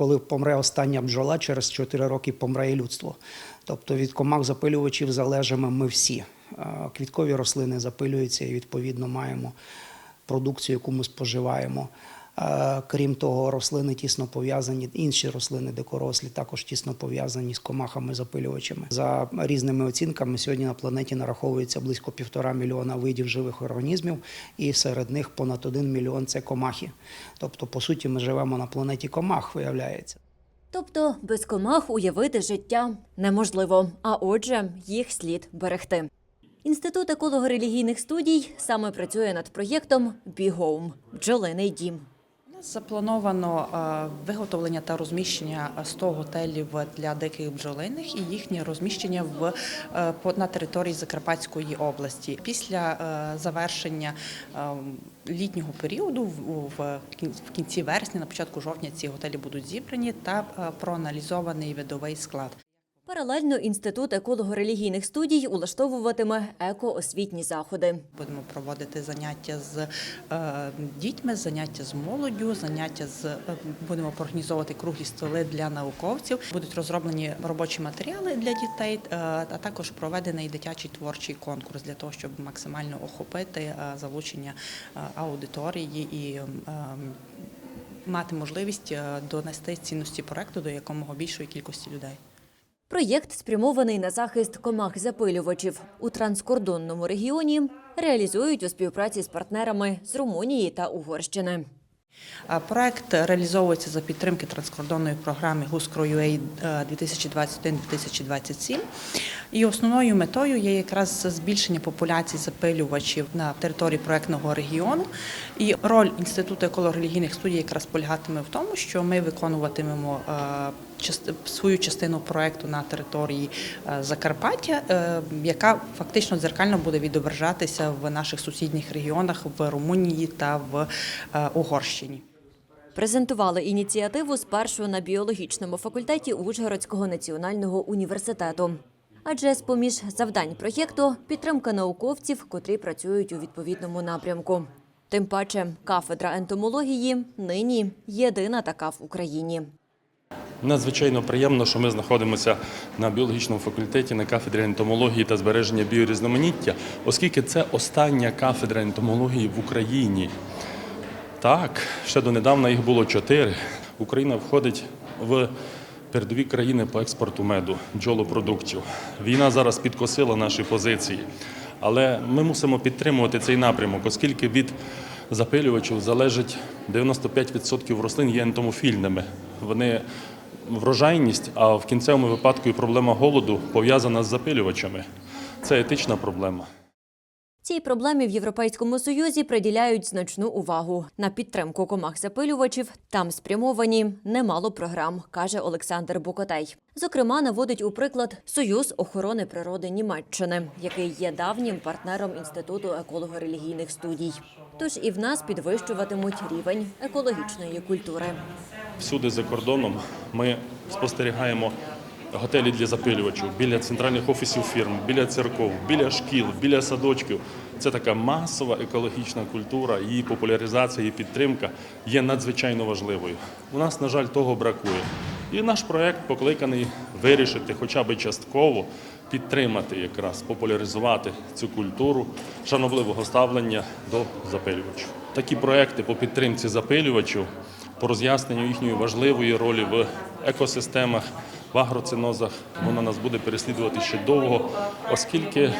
коли помре остання бджола, через 4 роки помре і людство. Тобто від комах запилювачів залежимо ми всі. Е, Квіткові рослини запилюються і відповідно маємо продукцію, яку ми споживаємо. Крім того, рослини тісно пов'язані, інші рослини дикорослі також тісно пов'язані з комахами-запилювачами. За різними оцінками, сьогодні на планеті нараховується близько півтора мільйона видів живих організмів, і серед них понад один мільйон це комахи. Тобто, по суті, ми живемо на планеті комах, виявляється. Тобто без комах уявити життя неможливо, а отже, їх слід берегти. Інститут еколого-релігійних студій саме працює над проєктом «Бігоум» – бджолиний дім. Заплановано е, виготовлення та розміщення 100 готелів для диких бджолиних і їхнє розміщення в е, на території Закарпатської області. Після е, завершення е, літнього періоду, в- в кін- в кінці вересня, на початку жовтня, ці готелі будуть зібрані та е, проаналізований видовий склад. Паралельно інститут еколого-релігійних студій улаштовуватиме екоосвітні заходи. Будемо проводити заняття з е, дітьми, заняття з молоддю, заняття з е, будемо організовувати круглі столи для науковців. Будуть розроблені робочі матеріали для дітей, е, а також проведений дитячий творчий конкурс для того, щоб максимально охопити залучення аудиторії і мати можливість донести цінності проекту до якомога більшої кількості людей. Проєкт спрямований на захист комах-запилювачів у транскордонному регіоні. Реалізують у співпраці з партнерами з Румунії та Угорщини. Проект реалізовується за підтримки транскордонної програми «Гускро.UA» 2021-2027. І основною метою є якраз збільшення популяції запилювачів на території проектного регіону. І роль Інституту еколого-релігійних студій якраз полягатиме в тому, що ми виконуватимемо е, свою частину проекту на території е, Закарпаття, е, яка фактично дзеркально буде відображатися в наших сусідніх регіонах в Румунії та в е, Угорщині. Презентували ініціативу спершу на біологічному факультеті Ужгородського національного університету. Адже з поміж завдань проєкту підтримка науковців, котрі працюють у відповідному напрямку. Тим паче, кафедра ентомології нині єдина така в Україні. Надзвичайно приємно, що ми знаходимося на біологічному факультеті на кафедрі ентомології та збереження біорізноманіття, оскільки це остання кафедра ентомології в Україні. Так, ще донедавна їх було чотири. Україна входить в передові країни по експорту меду, бджолопродуктів. Війна зараз підкосила наші позиції, але ми мусимо підтримувати цей напрямок, оскільки від запилювачів залежить 95% рослин є ентомофільними. Вони врожайність, а в кінцевому випадку і проблема голоду пов'язана з запилювачами. Це етична проблема. Цій проблемі в Європейському Союзі приділяють значну увагу. На підтримку комах-запилювачів там спрямовані немало програм, каже Олександр Букотей. Зокрема, наводить у приклад Союз охорони природи Німеччини, який є давнім партнером Інституту еколого-релігійних студій. Тож і в нас підвищуватимуть рівень екологічної культури. Всюди за кордоном ми спостерігаємо готелі для запилювачів біля центральних офісів фірм, біля церков, біля шкіл, біля садочків. Це така масова екологічна культура, її популяризація, її підтримка є надзвичайно важливою. У нас, на жаль, того бракує. І наш проект покликаний вирішити хоча б частково підтримати якраз популяризувати цю культуру шановливого ставлення до запилювачів. Такі проекти по підтримці запилювачів по роз'ясненню їхньої важливої ролі в екосистемах, в агроцинозах. Вона нас буде переслідувати ще довго, оскільки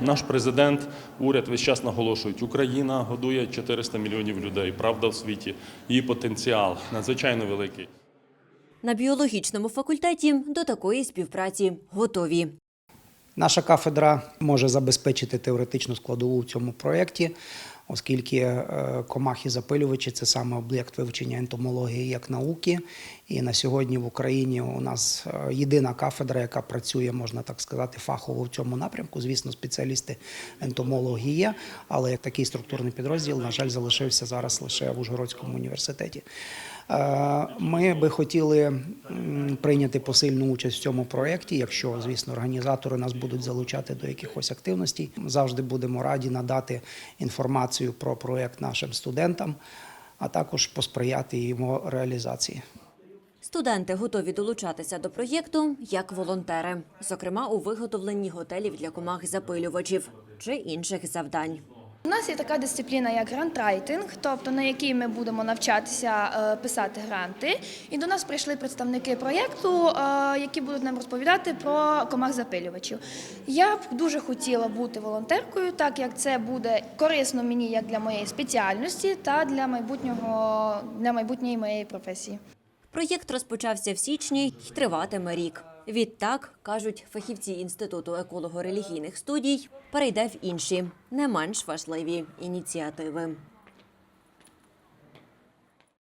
наш президент, уряд весь час наголошують, Україна годує 400 мільйонів людей. Правда в світі. Її потенціал надзвичайно великий. На біологічному факультеті до такої співпраці готові. Наша кафедра може забезпечити теоретичну складову в цьому проєкті, оскільки е, комахи-запилювачі це саме об'єкт вивчення ентомології як науки. І на сьогодні в Україні у нас е, єдина кафедра, яка працює, можна так сказати, фахово в цьому напрямку. Звісно, спеціалісти ентомології є, але такий структурний підрозділ, на жаль, залишився зараз лише в Ужгородському університеті. Е, Ми би хотіли прийняти посильну участь в цьому проєкті, якщо, звісно, організатори нас будуть залучати до якихось активностей. Завжди будемо раді надати інформацію про проєкт нашим студентам, а також посприяти його реалізації. Студенти готові долучатися до проєкту як волонтери, зокрема у виготовленні готелів для комах запилювачів чи інших завдань. У нас є така дисципліна, як грантрайтинг, тобто на якій ми будемо навчатися е, писати гранти. І до нас прийшли представники проєкту, е, які будуть нам розповідати про комах запилювачів. Я б дуже хотіла бути волонтеркою, так як це буде корисно мені як для моєї спеціальності та для майбутнього для майбутньої моєї професії. Проєкт розпочався в січні й триватиме рік. Відтак, кажуть фахівці Інституту еколого-релігійних студій, перейде в інші, не менш важливі ініціативи.